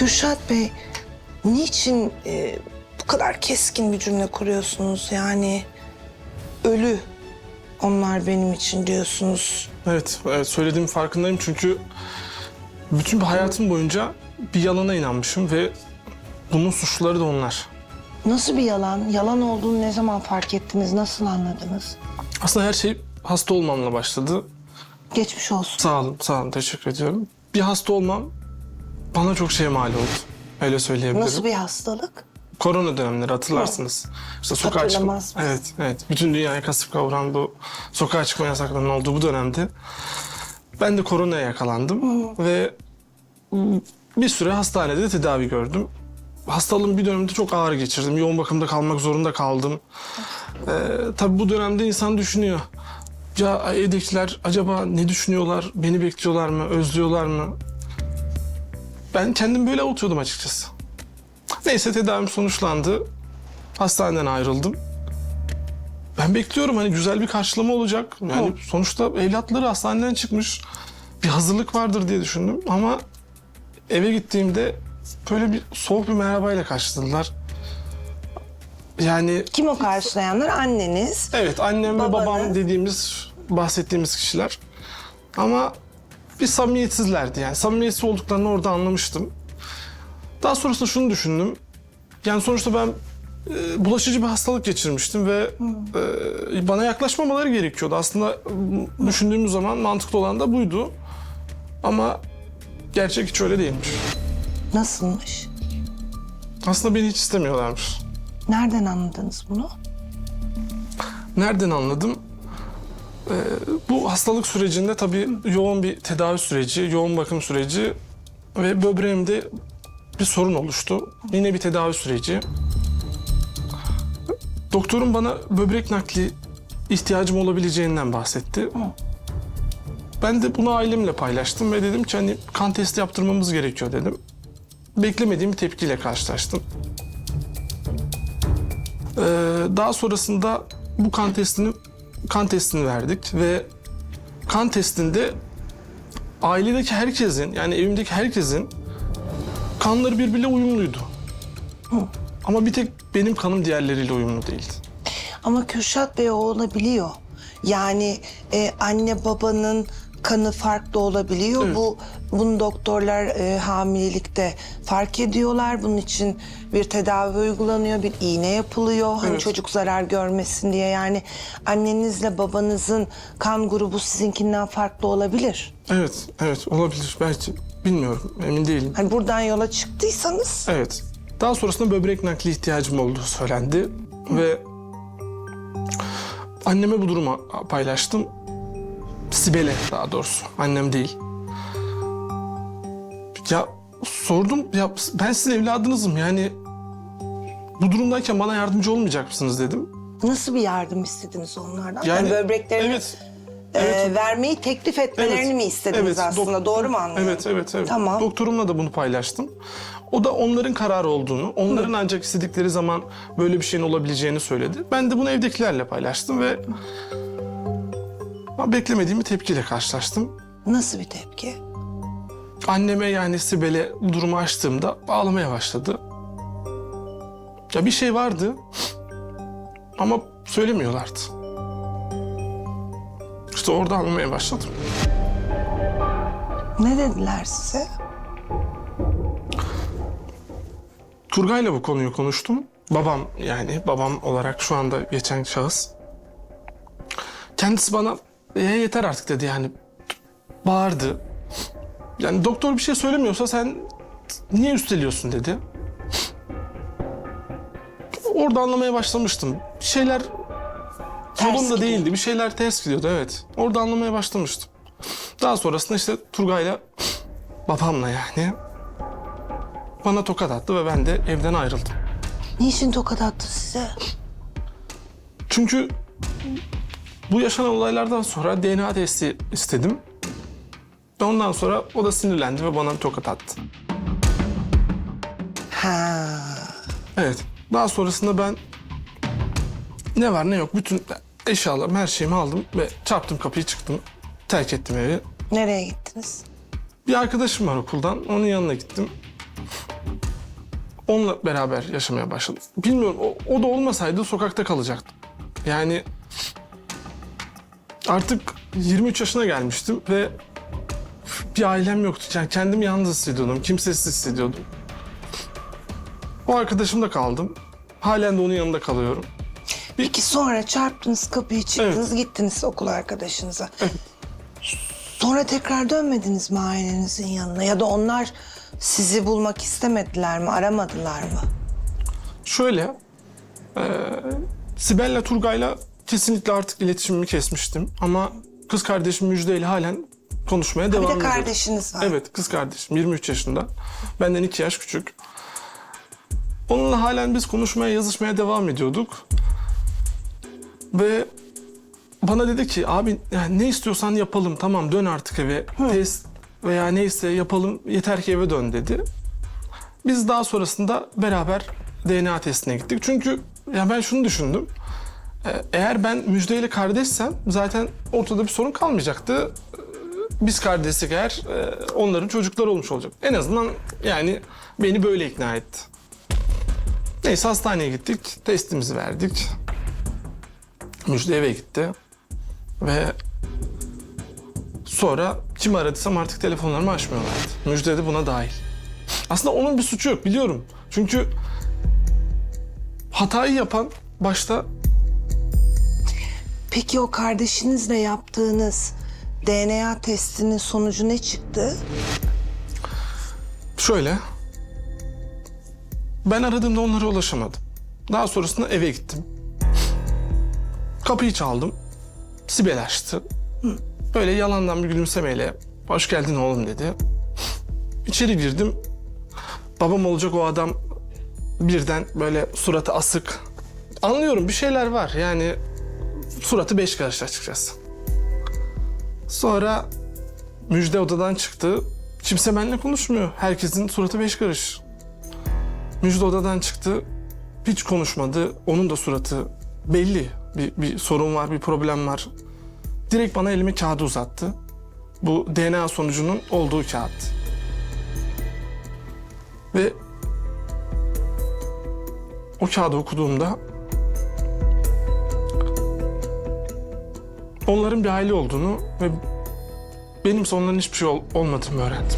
Kürşat Bey, niçin e, bu kadar keskin bir cümle kuruyorsunuz? Yani ölü onlar benim için diyorsunuz. Evet, evet söylediğim farkındayım çünkü bütün bir hayatım boyunca bir yalana inanmışım ve bunun suçluları da onlar. Nasıl bir yalan? Yalan olduğunu ne zaman fark ettiniz? Nasıl anladınız? Aslında her şey hasta olmamla başladı. Geçmiş olsun. Sağ olun, sağ olun. Teşekkür ediyorum. Bir hasta olmam bana çok şey mal oldu. Öyle söyleyebilirim. Nasıl bir hastalık? Korona dönemleri hatırlarsınız. İşte sokağa çıkma. Hatırlamaz mısın? Evet, evet. Bütün dünyayı kasıp kavuran bu sokağa çıkma yasaklarının olduğu bu dönemde ben de koronaya yakalandım ve bir süre hastanede tedavi gördüm. Hastalığın bir döneminde çok ağır geçirdim. Yoğun bakımda kalmak zorunda kaldım. Ee, tabii bu dönemde insan düşünüyor. Ya evdekiler acaba ne düşünüyorlar? Beni bekliyorlar mı? Özlüyorlar mı? Ben kendim böyle avutuyordum açıkçası. Neyse tedavim sonuçlandı. Hastaneden ayrıldım. Ben bekliyorum hani güzel bir karşılama olacak. Yani sonuçta evlatları hastaneden çıkmış. Bir hazırlık vardır diye düşündüm ama eve gittiğimde böyle bir soğuk bir merhabayla karşıladılar. Yani Kim o karşılayanlar? Anneniz. evet annem ve Babanı. babam dediğimiz bahsettiğimiz kişiler. Ama bir samimiyetsizlerdi yani. Samimiyetsiz olduklarını orada anlamıştım. Daha sonrasında şunu düşündüm. Yani sonuçta ben e, bulaşıcı bir hastalık geçirmiştim ve e, bana yaklaşmamaları gerekiyordu. Aslında düşündüğümüz zaman mantıklı olan da buydu. Ama gerçek hiç öyle değilmiş. Nasılmış? Aslında beni hiç istemiyorlarmış. Nereden anladınız bunu? Nereden anladım? Ee, bu hastalık sürecinde tabii yoğun bir tedavi süreci, yoğun bakım süreci ve böbreğimde bir sorun oluştu. Yine bir tedavi süreci. Doktorum bana böbrek nakli ihtiyacım olabileceğinden bahsetti. Ben de bunu ailemle paylaştım ve dedim ki hani kan testi yaptırmamız gerekiyor dedim. Beklemediğim bir tepkiyle karşılaştım. Ee, daha sonrasında bu kan testini kan testini verdik ve kan testinde ailedeki herkesin yani evimdeki herkesin kanları birbiriyle uyumluydu. Ama bir tek benim kanım diğerleriyle uyumlu değildi. Ama Kürşat Bey o olabiliyor. Yani e, anne babanın kanı farklı olabiliyor. Evet. Bu bunu doktorlar e, hamilelikte fark ediyorlar. Bunun için bir tedavi uygulanıyor, bir iğne yapılıyor. Hani Evet. çocuk zarar görmesin diye. Yani annenizle babanızın kan grubu sizinkinden farklı olabilir. Evet, evet olabilir belki. Bilmiyorum, emin değilim. Hani buradan yola çıktıysanız Evet. Daha sonrasında böbrek nakli ihtiyacım olduğu söylendi ve anneme bu durumu paylaştım. Sibel'e daha doğrusu, annem değil. Ya sordum, ya ben sizin evladınızım yani bu durumdayken bana yardımcı olmayacak mısınız dedim. nasıl bir yardım istediniz onlardan? Yani Yani böbreklerini evet, e, vermeyi teklif etmelerini Evet, mi istediniz evet, aslında? Doğru mu anlıyorum? Evet, evet, evet. Tamam. Doktorumla da bunu paylaştım. O da onların kararı olduğunu, onların ancak istedikleri zaman böyle bir şeyin olabileceğini söyledi. Ben de bunu evdekilerle paylaştım ve ama beklemediğim bir tepkiyle karşılaştım. Nasıl bir tepki? Anneme yani Sibel'e durumu açtığımda ağlamaya başladı. Ya bir şey vardı ama söylemiyorlardı. İşte orada ağlamaya başladım. Ne dediler size? Turgay'la bu konuyu konuştum. Babam yani babam olarak şu anda geçen şahıs. Kendisi bana "E, yeter artık dedi yani. Bağırdı. Yani doktor bir şey söylemiyorsa sen niye üsteliyorsun dedi. Orada anlamaya başlamıştım. Bir şeyler Ters yolunda gidiyor. değildi. Bir şeyler ters gidiyordu evet. Orada anlamaya başlamıştım. Daha sonrasında işte Turgay'la babamla yani bana tokat attı ve ben de evden ayrıldım. Niçin tokat attı size? Çünkü bu yaşanan olaylardan sonra DNA testi istedim. Ondan sonra o da sinirlendi ve bana bir tokat attı. Ha. Evet. Daha sonrasında ben ne var ne yok bütün eşyalarımı her şeyimi aldım ve çarptım kapıyı çıktım. Terk ettim evi. Nereye gittiniz? Bir arkadaşım var okuldan. Onun yanına gittim. onunla beraber yaşamaya başladım. Bilmiyorum o, o da olmasaydı sokakta kalacaktım. Yani artık 23 yaşına gelmiştim ve bir ailem yoktu. Yani kendimi yalnız hissediyordum, kimsesiz hissediyordum. O arkadaşımda kaldım. Halen de onun yanında kalıyorum. Peki sonra çarptınız kapıyı çıktınız gittiniz okul arkadaşınıza. Sonra tekrar dönmediniz mi ailenizin yanına? Ya da onlar sizi bulmak istemediler mi, aramadılar mı? Şöyle, e, Sibel'le Turgay'la kesinlikle artık iletişimimi kesmiştim. Ama kız kardeşim Müjde ile halen konuşmaya Bir devam de ediyorum. kardeşiniz var. Evet, kız kardeşim 23 yaşında. Benden 2 yaş küçük. Onunla halen biz konuşmaya, yazışmaya devam ediyorduk. Ve bana dedi ki abi yani ne istiyorsan yapalım tamam dön artık eve. Test veya neyse yapalım yeter ki eve dön dedi. Biz daha sonrasında beraber DNA testine gittik. Çünkü ya ben şunu düşündüm. Ee, Eğer ben Müjde ile kardeşsem zaten ortada bir sorun kalmayacaktı. Ee, Biz kardeşsek eğer e, onların çocukları olmuş olacak. En azından yani beni böyle ikna etti. Neyse hastaneye gittik. Testimizi verdik. Müjde eve gitti. Ve sonra kim aradıysam artık telefonlarımı açmıyorlardı. Müjde de buna dahil. Aslında onun bir suçu yok biliyorum. Çünkü hatayı yapan başta Peki o kardeşinizle yaptığınız DNA testinin sonucu ne çıktı? şöyle. Ben aradığımda onlara ulaşamadım. Daha sonrasında eve gittim. Kapıyı çaldım. Sibel açtı. Böyle yalandan bir gülümsemeyle hoş geldin oğlum dedi. İçeri girdim. Babam olacak o adam birden böyle suratı asık. Anlıyorum bir şeyler var yani suratı beş karış açıkçası. Sonra Müjde odadan çıktı. Kimse benimle konuşmuyor. Herkesin suratı beş karış. Müjde odadan çıktı. Hiç konuşmadı. Onun da suratı belli. Bir, bir sorun var, bir problem var. Direkt bana elimi kağıdı uzattı. Bu DNA sonucunun olduğu kağıt. Ve o kağıdı okuduğumda onların bir aile olduğunu ve benimse onların hiçbir şey ol- olmadığını öğrendim.